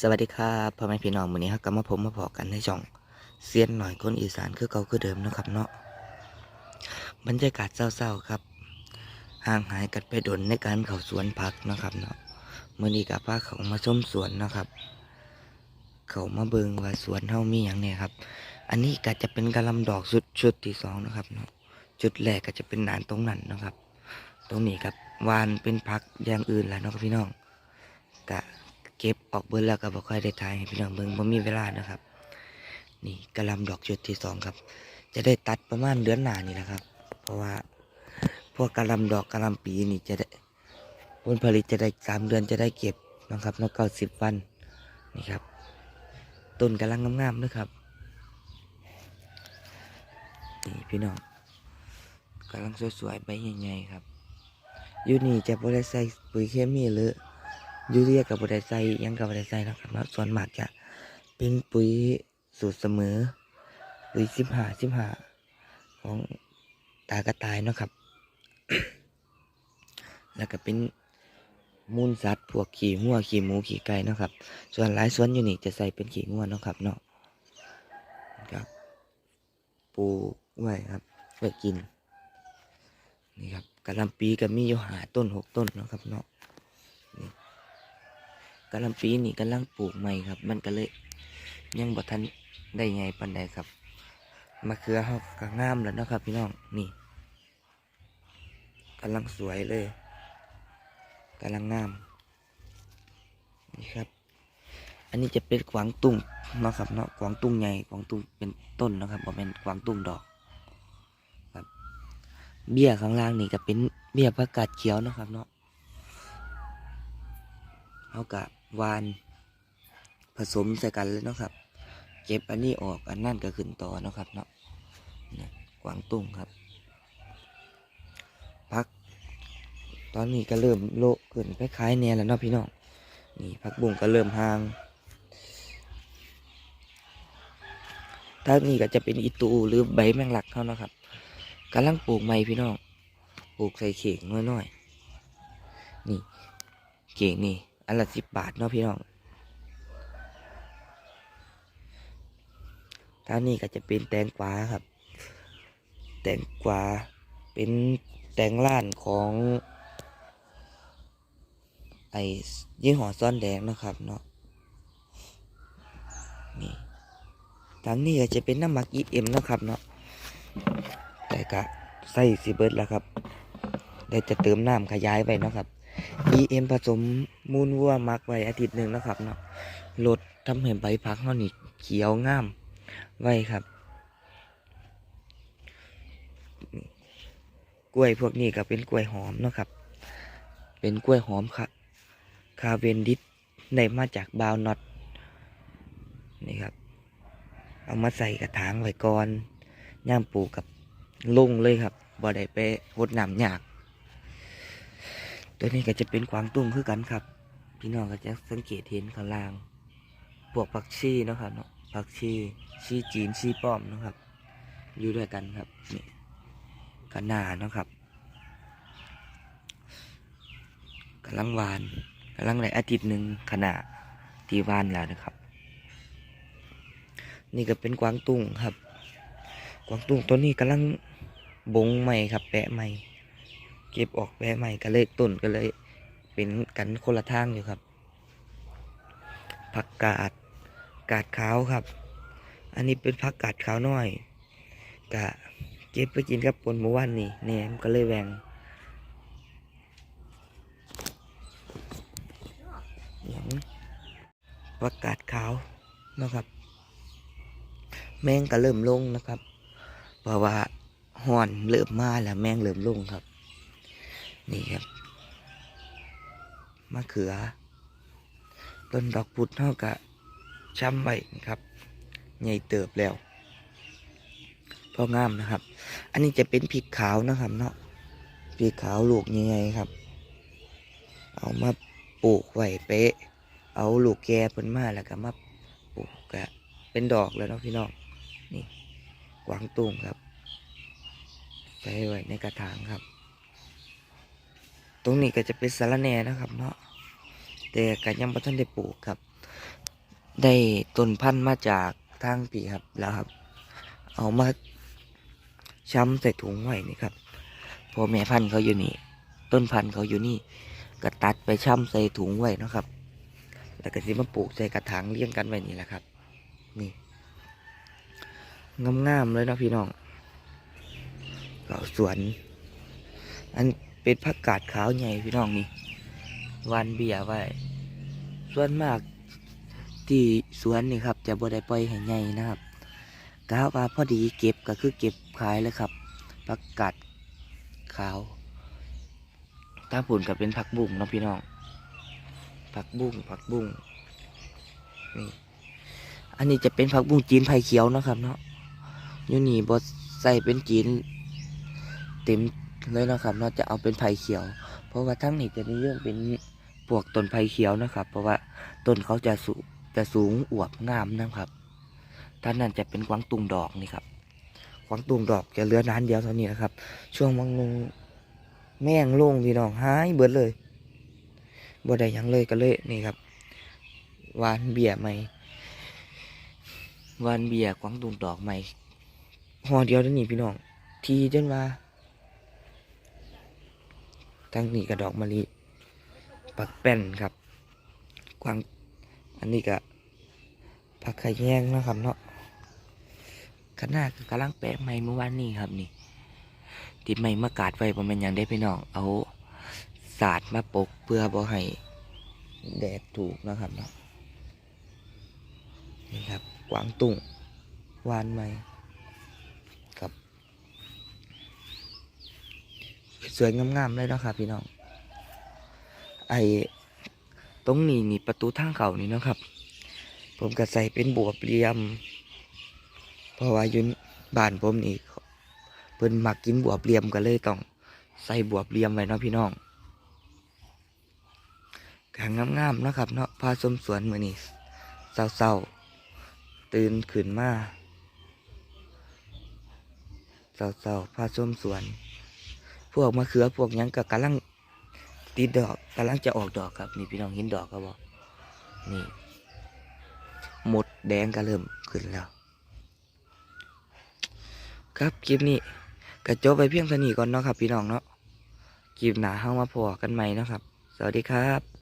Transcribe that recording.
สวัสดีครับพ่อแม่พี่น้องวันนี้ครับกลับมาผมมาพอกันในช่องเซียนหน่อยคนอีสานคือเก่าคือเดิมนะครับเนาะบรรยากาศเศร้าๆครับ ห่างหายกันไปดนในการเขาสวนผักนะครับเนาะมื่อนี้กับพาเขามาชมสวนนะครับ เขามาเบิงว่าสวนเฮามีอย่างเนี่ยครับ อันนี้ก็จะเป็นกระลำดอกชุดชุดที่สองนะครับเนาะจุดแรกก็จะเป็นหนานตรงนั้นนะครับ ตรงนี้ครับวานเป็นผักอย่างอื่นแหละเนาะครับพี่น้อง ก็บออกเบิดแล้วก็บ่ค่อยได้ถ่ายให้พี่น้องเบิ่งบ่มีเวลานะครับ นี่กระลำดอกจุดที่สองครับ จะได้ตัดประมาณเดือนหน้านี่แหละครับ เพราะว่าพวกกระลำดอกกระลำปีนี่จะได้ผลผลิตจะได้สามเดือนจะได้เก็บนะครับแล้วก็สิบวันนี่ครับต้นกำลังงามๆนะครับนี่พี่น้องกำลังสวยๆใบใหญ่ๆครับอยู่นี่จะบ่ได้ใส่ปุ๋ยเคมีหรือ ยูเรียกับบไดไซยังกับบไดไซนะครับแล้วส่วนหมากจะเป็นปุ๋ยสูตรเสมอปุ๋ยสิบห้าสิบห้าของตากระต่ายเนาะครับ แล้วก็เป็นมูลสัตว์พวกขี่หัวขี่หมูขี่ไก่เนาะครับ ส่วนหลายส่วนอยู่นี่จะใส่เป็นขี่งัวเนาะครับเนาะครับปูไว้ครับไว้กินนี่ครับกระลำปีก็มีอยู่หาต้นหกต้นเนาะครับเนาะ กะลำปีนี่กำลังปลูกใหม่ครับ มันก็เลยยังบ่ทันได้ไงปันใดครับมะเขือเขาก็งามแล้วเนาะครับ พี่น้องนี่กำลังสวยเลยกำลังงามนี่ครับ อันนี้จะเป็นกวางตุ้งเนาะครับเนาะกวางตุ้งใหญ่กวางตุ้งเป็นต้นนะครับบ่เป็นกวางตุ้งดอกครับ เบี้ยข้างล่างนี่ก็เป็นเบี้ยผักกาดเขียวเนาะครับเนาะ เอากะวานผสมใส่กันเลยเนาะครับ เก็บอันนี้ออกอันนั่นก็ขึ้นต่อเนาะครับเนาะกวางตุ้งครับ พัก ตอนนี้ก็เริ่มโลขึ้นคล้ายๆแนวแล้วเนาะพี่น้องนี่พักบุ้งก็เริ่มห่างทานี้ก็จะเป็นอีตูหรือใบแมงลักเขานะครับกำลังปลูกใหม่พี่น้อง ปลูกใส่เข่งน้อยๆ นี่ เข่งนี่ อันละสิบบาทเนาะพี่น้องท่างนี้ก็จะเป็นแตงกวาครับ แตงกวาเป็นแตงล้านของไอ้ยี่ห้อซ้อนแดงนะครับเนาะนี่ทางนี้ก็จะเป็นน้ำหมักอีเอ็มนะครับเนาะแต่ก็ใส่สีเบิร์ดแล้วครับเดี๋ยวจะเติมน้ำขยายไปเนาะครับ EM ผสม มูลวัวมักไว้อาทิตย์หนึ่งนะครับเนาะลดทำให้ใบพักเขานี่เขียวงามไว้ครับ กล้วยพวกนี้ก็เป็นกล้วยหอมเนาะครับ เป็นกล้วยหอมค่ะคาเวนดิสได้มาจากบาวน็อตนี่ครับ เอามาใส่กระถางไว้ก่อนย่ามปลูกกับลุงเลยครับบ่ได้ไปรดน้ำยาก ตัวนี้ก็จะเป็นกวางตุ้งคือกันครับ พี่น้องก็จะสังเกตเห็นข้างล่างพวกผักชีนะครับเนาะผักชีชีจีนชีป้อมนะครับ อยู่ด้วยกันครับนี่กหนานะครับกำลังหวานกำลังไหลอาทิตย์หนึ่งขนาดที่วานแล้วนะครับ นี่ก็เป็นกวางตุ้งครับ กวางตุ้งตัวนี้กำลังบงใหม่ครับ แปะใหม่ เก็บออกแปะใหม่ก็เลยต้นก็เลย เป็นกันคนละทางอยู่ครับ ผักกาดกาดขาวครับ อันนี้เป็นผักกาดขาวน้อยกะเก็บไปกินกับปนหมูวันนี่แหนมก็เลยแหวงอย่างผักกาดขาวนะครับ แมงก็เริ่มลงนะครับ เพราะว่าห่อนเริ่มมาแล้วแมงเริ่มลงครับ นี่ครับ มะเขือ ต้นดอกพุดเท่ากับช้ำไว้นะครับ ใหญ่เติบแล้วพองามนะครับ อันนี้จะเป็นพริกขาวนะครับ เนาะพริกขาวลูกยังไงครับ เอามาปลูกไว้เป๊ะ เอาลูกแก่เพิ่นมาแล้วก็มาปลูกกะเป็นดอกแล้วเนาะพี่น้อง นี่กวางตุ้งครับใส่ไว้ในกระถางครับ ตรงนี้ก็จะเป็นสาระแหน่นะครับเนาะแต่ก็ยังบ่ทันได้ปลูกครับ ได้ต้นพันธุ์มาจากทางปีครับแล้วครับ เอามาช้ำใส่ถุงไว้นี่ครับพอแม่พันธุ์เขาอยู่นี่ ต้นพันธุ์เขาอยู่นี่ก็ตัดไปช้ำใส่ถุงไว้เนาะครับ แล้วก็สิมาปลูกใส่กระถางเลี้ยงกันไว้นี่แหละครับ นี่งามๆเลยเนาะพี่น้องก็สวน อัน เป็นผักกาดขาวใหญ่พี่น้องนี่วันเบียไว้ส่วนมากที่สวนนี่ครับ จะบ่ได้ปล่อยให้ใหญ่นะครับกะว่าพอดีเก็บก็คือเก็บขายเลยครับผักกาดขาวถ้าผุนก็เป็นผักบุ้งนะพี่น้องผักบุ้งผักบุ้งนี่อันนี้จะเป็นผักบุ้งจีนไผ่เขียวนะครับเนาะอยู่นี่บดใส่เป็นจีน เต็ม เลยนะครับเนาจะเอาเป็นไผ่เขียว เพราะว่าทั้งนี้จะนิยมเป็นพวกต้นไผ่เขียวนะครับ เพราะว่าต้นเขาจะสูจะสูงอวบงามนะครับท่านนั้นจะเป็นกวางตุงดอกนี่ครับกวางตุงดอกจะเหลือนานเดียวเท่านี้นะครับ ช่วงบางนึงแม่งลงพี่น้องหายเบิดเลยบ่ได้ยังเลยก็เลยนี่ครับวานเบียร์ใหม่วันเบียร์กวางตุงดอกใหม่หอเดียวเท่านี้พี่น้อง ทีจนว่า ทั้งนี้กับดอกมะลิปักแป้นครับกวางอันนี้ก็ผักไข่แยงนะครับเนาะขนาดกำลังแปะใหม่เมื่อวานนี้ครับนี่ติดใหม่มากาดไว้ประมาณย่างได้พี่น้องเอาสาดมาปกเพื่อบ่ให้แดดถูกนะครับเนาะนี่ครับกวางตุ้งวานไหมครับ สวยงามๆเลยนะครับ พี่น้อง ไอตรงนี้นี่ประตูทางเขานี่นะครับ ผมก็ใส่เป็นบวบเหลี่ยม เพราะว่ายุนบ้านผมนี่เพิ่นมักกินบวบเหลี่ยมก็เลยต้องใส่บวบเหลี่ยมไว้เนาะพี่น้องกางงามๆนะครับ เนาะพาชมสวนมือนี่เศร้าๆตื่นขึ้นมาเศร้าๆพาชมสวน พวกมะเขือพวกยังก็กำลังติดดอกกำลังจะออกดอกครับนี่พี่น้องเห็นดอกก็บอกนี่หมดแดงก็เริ่มขึ้นแล้ว ครับคลิปนี้ก็จบไปเพียงเท่านี้ก่อนเนาะครับ พี่น้องเนาะคลิปหนาเข้ามาพอกันใหม่เนาะครับ สวัสดีครับ